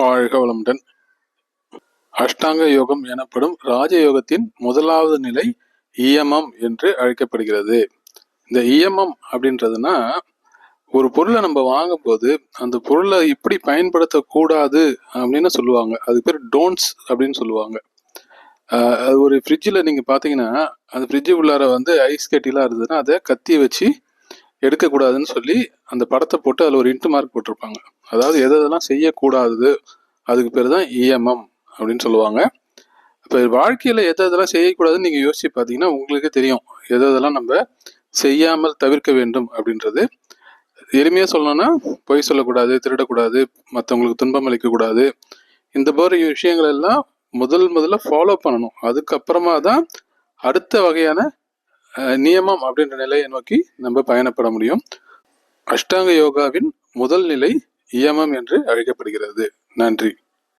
வாழ்க வளமுடன். அஷ்டாங்க யோகம் எனப்படும் ராஜயோகத்தின் முதலாவது நிலை இயமம் என்று அழைக்கப்படுகிறது. இந்த இயமம் அப்படின்றதுனா ஒரு பொருளை நம்ம வாங்கும்போது அந்த பொருளை இப்படி பயன்படுத்தக்கூடாது அப்படின்னு சொல்லுவாங்க. அது பேர் டோன்ட்ஸ் அப்படின்னு சொல்லுவாங்க. அது ஒரு ஃப்ரிட்ஜில் நீங்கள் பார்த்தீங்கன்னா அந்த ஃப்ரிட்ஜு உள்ளார வந்து ஐஸ் கட்டிலாம் இருந்ததுன்னா அதை கத்தி வச்சு எடுக்கக்கூடாதுன்னு சொல்லி அந்த படத்தை போட்டு அதில் ஒரு இன்ட்டு மார்க் போட்டிருப்பாங்க. அதாவது எது எதெல்லாம் செய்யக்கூடாது அதுக்கு பேர் தான் இஎம்எம் அப்படின்னு சொல்லுவாங்க. இப்போ வாழ்க்கையில் எது எதெல்லாம் செய்யக்கூடாதுன்னு நீங்கள் யோசிச்சு பார்த்தீங்கன்னா உங்களுக்கே தெரியும். எது எதெல்லாம் நம்ம செய்யாமல் தவிர்க்க வேண்டும் அப்படின்றது. எளிமையாக சொல்லணும்னா பொய் சொல்லக்கூடாது திருடக்கூடாது மற்றவங்களுக்கு துன்பம் அளிக்கக்கூடாது. இந்த மாதிரி விஷயங்கள் எல்லாம் முதல் முதல்ல ஃபாலோ பண்ணணும். அதுக்கப்புறமா தான் அடுத்த வகையான நியமம் அப்படின்ற நிலையை நோக்கி நம்ம பயணப்பட முடியும். அஷ்டாங்க யோகாவின் முதல் நிலை இயமம் என்று அழைக்கப்படுகிறது. நன்றி.